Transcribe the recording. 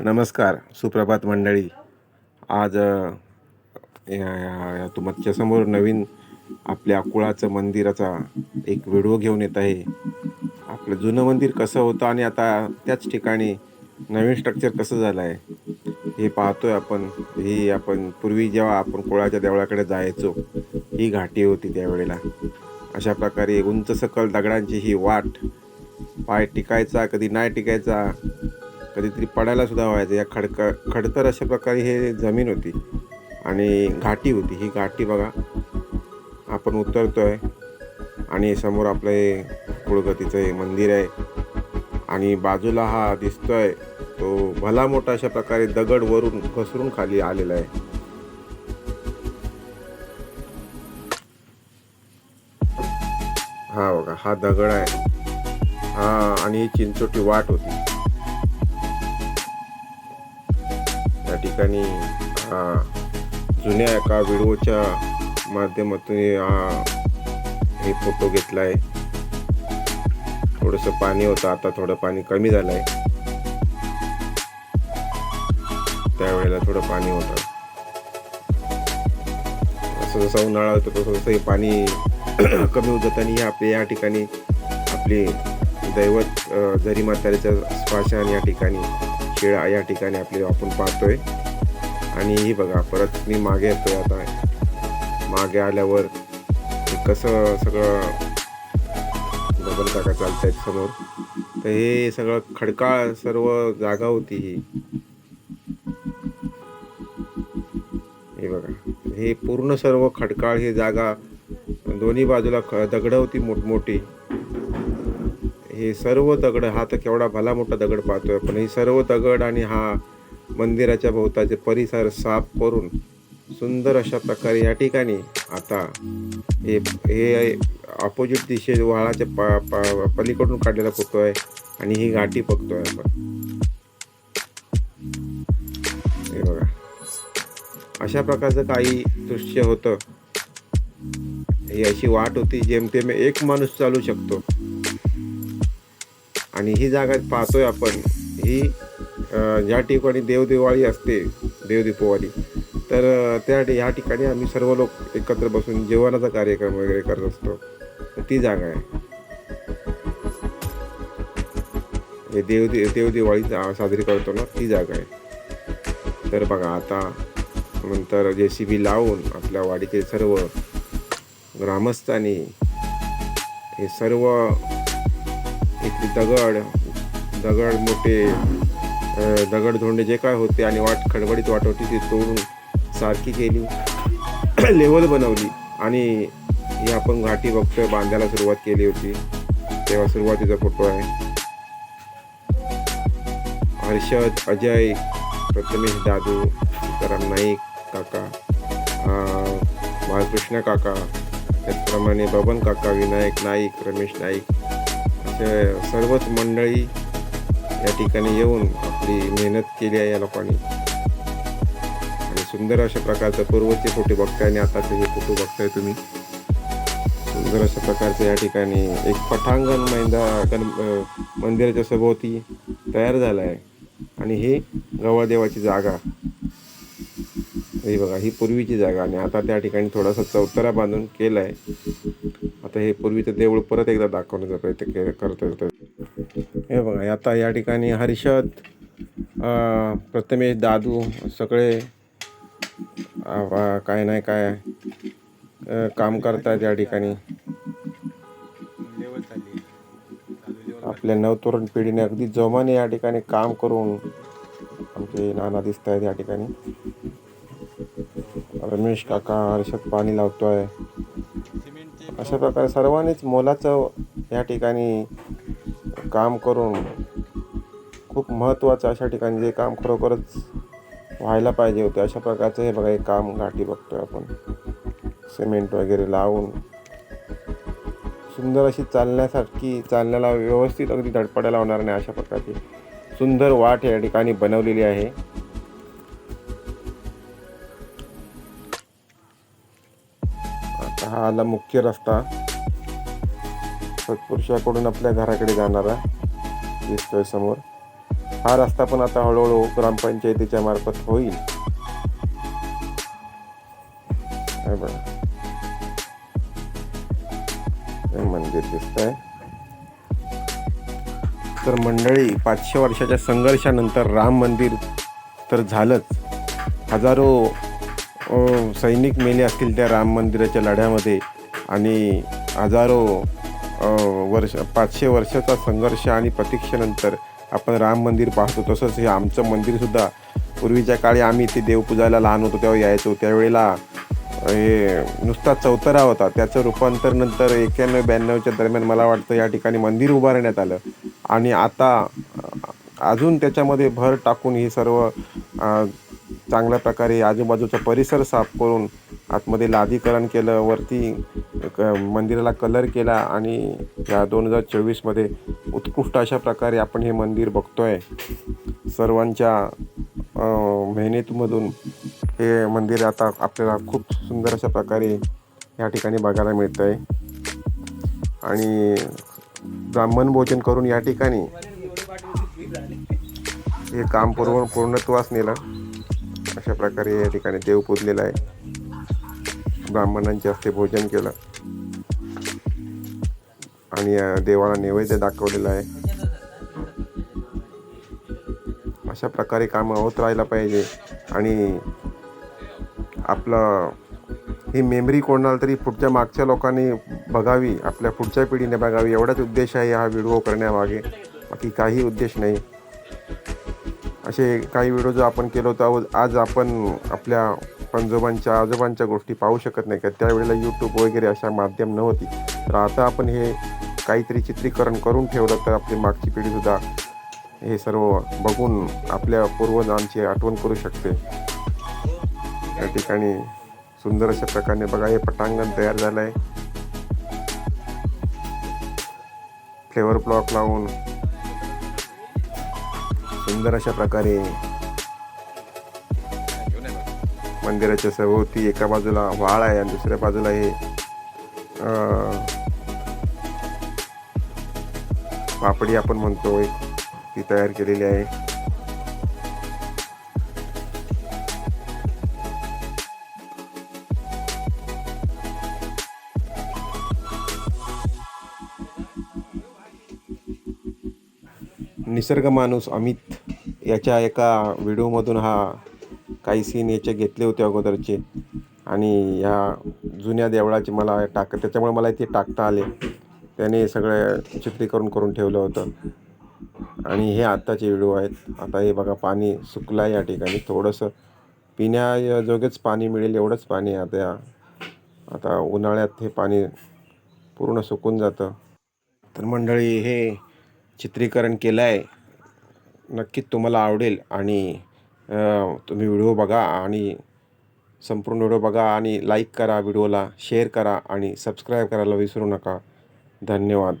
नमस्कार सुप्रभात मंडळी. आज या- या- या तुमच्यासमोर नवीन आपल्या कुळाचं मंदिराचा एक व्हिडिओ घेऊन येत आहे. आपलं जुनं मंदिर कसं होतं आणि आता त्याच ठिकाणी नवीन स्ट्रक्चर कसं झालं आहे हे पाहतोय आपण. ही आपण पूर्वी जेव्हा आपण कुळाच्या देवळाकडे जायचो ही घाटी होती त्यावेळेला. अशा प्रकारे उंच सकल दगडांची ही वाट पाय टिकायचा कधी नाही टिकायचा कधीतरी पडायला सुद्धा व्हायचं. या खडक खडतर अशा प्रकारे हे जमीन होती आणि घाटी होती. ही घाटी बघा आपण उतरतो आहे आणि समोर आपलं हे कुळगतीचं हे मंदिर आहे आणि बाजूला हा दिसतो आहे तो भला मोठा अशा प्रकारे दगड वरून घसरून खाली आलेला आहे. हा बघा हा दगड आहे. हा आणि ही चिंचोटी वाट होती. ठिकाणी जुन्या एका व्हिडिओच्या माध्यमातून हे हा हे फोटो घेतला आहे थोडंसं पाणी होतं आता थोडं पाणी कमी झालं आहे त्यावेळेला थोडं पाणी होतं. असं जसं उन्हाळा होतो तसं तसं हे पाणी कमी होत जातं आणि आपले या ठिकाणी आपली दैवत अ, जरी म्हाताऱ्याच्या स्पर्शाने या ठिकाणी शिळा या ठिकाणी आपली आपण पाहतोय. आणि ही बघा परत मी मागे येतोय आता. मागे आल्यावर हे कसं सगळं बबन काका आहेत समोर. तर हे सगळं खडकाळ सर्व जागा होती ही. हे बघा हे पूर्ण सर्व खडकाळ ही जागा दोन्ही बाजूला ख दगडं होती मोठमोठी. हे सर्व दगड हा तर केवढा भला मोठा दगड पाहतोय पण हे सर्व दगड आणि हा मंदिराच्या भोवताचे परिसर साफ करून सुंदर अशा प्रकारे या ठिकाणी आता हे हे अपोजिट दिशे वाळाच्या पा पा पलीकडून काढलेला फोटो आहे आणि ही घाटी बघतोय आपण. हे बघा. अशा प्रकारचं काही दृश्य होतं. ही अशी वाट होती जेमतेम एक माणूस चालू शकतो. आणि ही जागा पाहतोय आपण. ही ज्या ठिकाणी देवदेवाळी असते देवदीपवाली. तर त्या ह्या ठिकाणी आम्ही सर्व लोक एकत्र बसून जेवणाचा कार्यक्रम वगैरे करत असतो. तर ती जागा आहे. हे देव देवदिवाळी साजरी करतो ना ती जागा आहे. तर बघा आता नंतर जे सी बी लावून आपल्या वाडीचे सर्व ग्रामस्थांनी हे सर्व एक दगड दगड मोठे दगडधोंडे जे काय होते आणि वाट खडबडीत वाट होती ती तोडून सारखी केली. लेवल बनवली. आणि ही आपण घाटी बघतोय बांधायला सुरुवात केली होती. तेव्हा सुरुवातीचा फोटो आहे. हर्षद अजय प्रथमेश दादू सीताराम नाईक काका बालकृष्ण बाळकृष्ण काका त्याचप्रमाणे बबन काका विनायक नाईक रमेश नाईक असे सर्वच मंडळी या ठिकाणी येऊन आपली मेहनत केली आहे या लोकांनी. आणि सुंदर अशा प्रकारचं पूर्वचे फोटो बघताय आणि आताचे हे फोटो बघताय तुम्ही. सुंदर अशा प्रकारचं या ठिकाणी एक पठांगण मैदा गण मंदिराच्या सभोवती तयार झालं आहे आणि हे गवादेवाची जागा. हे बघा ही पूर्वीची जागा. आणि आता त्या ठिकाणी थोडासा चौतरा बांधून केला आहे आता हे पूर्वीचं देऊळ परत एकदा दाखवण्याचा प्रयत्न के करत हे बघा आता या ठिकाणी हर्षद प्रथमेश दादू सगळे काय नाही काय? काम करतात या ठिकाणी. आपल्या नवतरुण पिढीने अगदी जोमाने या ठिकाणी काम करून आमचे नाना दिसत आहेत या ठिकाणी. रमेश काका हर्षद पाणी लावतोय. अशा प्रकारे सर्वांनीच मोलाचं या ठिकाणी काम करून खूप महत्त्वाचं अशा ठिकाणी जे काम खरोखरच व्हायला पाहिजे होते अशा प्रकारचं हे बघा हे काम घाटी बघतोय आपण. सिमेंट वगैरे लावून. सुंदर अशी चालण्यासारखी चालण्याला व्यवस्थित अगदी धडपड्या लावणार नाही अशा प्रकारची सुंदर वाट या ठिकाणी बनवलेली आहे. आता हा आला मुख्य रस्ता. सत्पुरुषाकडून आपल्या घराकडे जाणारा दिसतोय समोर. हा रस्ता पण आता हळूहळू ग्रामपंचायतीच्या मार्फत होईल. मंदिर दिसत आहे तर मंडळी पाचशे वर्षाच्या संघर्षानंतर राम मंदिर तर झालंच. हजारो सैनिक मेले असतील त्या राम मंदिराच्या लढ्यामध्ये आणि हजारो वर्ष पाचशे वर्षाचा संघर्ष आणि प्रतीक्षेनंतर आपण राम मंदिर पाहतो तसंच हे आमचं मंदिरसुद्धा पूर्वीच्या काळी आम्ही ते देवपूजायला लहान होतो तेव्हा यायचो. त्यावेळेला हे नुसता चौतरा होता. त्याचं रूपांतर नंतर एक्क्याण्णव ब्याण्णवच्या दरम्यान मला वाटतं या ठिकाणी मंदिर उभारण्यात आलं. आणि आता अजून त्याच्यामध्ये भर टाकून ही सर्व चांगल्या प्रकारे आजूबाजूचा परिसर साफ करून आतमध्ये लादीकरण केलं वरती क- मंदिराला कलर केला आणि या दोन हजार चोवीसमध्ये उत्कृष्ट अशा प्रकारे आपण हे मंदिर बघतो आहे सर्वांच्या मेहनतीमधून हे मंदिर आता आपल्याला खूप सुंदर अशा प्रकारे या ठिकाणी बघायला मिळतं आहे आणि ब्राह्मण भोजन करून या ठिकाणी हे काम पूर्ण पूर्णत्वास नेलं. अशा प्रकारे या ठिकाणी देव पुजलेला आहे. ब्राह्मणांच्या हस्ते भोजन केलं. आणि देवाला नैवेद्य दाखवलेला आहे. अशा प्रकारे कामं होत राहायला पाहिजे. आणि आपलं ही मेमरी कोणाला तरी पुढच्या मागच्या लोकांनी बघावी आपल्या पुढच्या पिढीने बघावी. एवढाच उद्देश आहे हा व्हिडिओ करण्यामागे. बाकी काही उद्देश नाही. असे काही व्हिडिओ जर आपण केलो तर आज आपण आपल्या पंजोबांच्या आजोबांच्या गोष्टी पाहू शकत नाही का? त्यावेळेला यूट्यूब वगैरे अशा माध्यम नव्हती. तर आता आपण हे काहीतरी चित्रीकरण करून ठेवलं तर आपली मागची पिढीसुद्धा हे सर्व बघून आपल्या पूर्वजांची आठवण करू शकते. या ठिकाणी सुंदर अशा प्रकारे बघा हे पटांगण तयार झालं आहे फ्लेवर ब्लॉक लावून सुंदर अशा प्रकारे मंदिराच्या सभोवती एका बाजूला व्हाळ आहे आणि दुसऱ्या बाजूला हे पापडी आपण म्हणतो ती तयार केलेली आहे. निसर्ग माणूस अमित याच्या एका व्हिडिओमधून हा काही सीन याचे घेतले होते अगोदरचे. आणि ह्या जुन्या देवळाचे मला टाक त्याच्यामुळे मला इथे टाकता आले. त्याने सगळं चित्रीकरण करून ठेवलं होतं. आणि हे आत्ताचे व्हिडिओ आहेत. आता हे बघा पाणी सुकलं आहे या ठिकाणी. थोडंसं पिण्याजोगेच पाणी मिळेल एवढंच पाणी आहे आता या. आता उन्हाळ्यात हे पाणी पूर्ण सुकून जातं. तर मंडळी हे चित्रीकरण केलं आहे नक्कीच तुम्हाला आवडेल. आणि तुम्ही व्हिडिओ बघा आणि संपूर्ण व्हिडिओ बघा आणि लाईक करा व्हिडिओला शेअर करा आणि सबस्क्राईब करायला विसरू नका. धन्यवाद.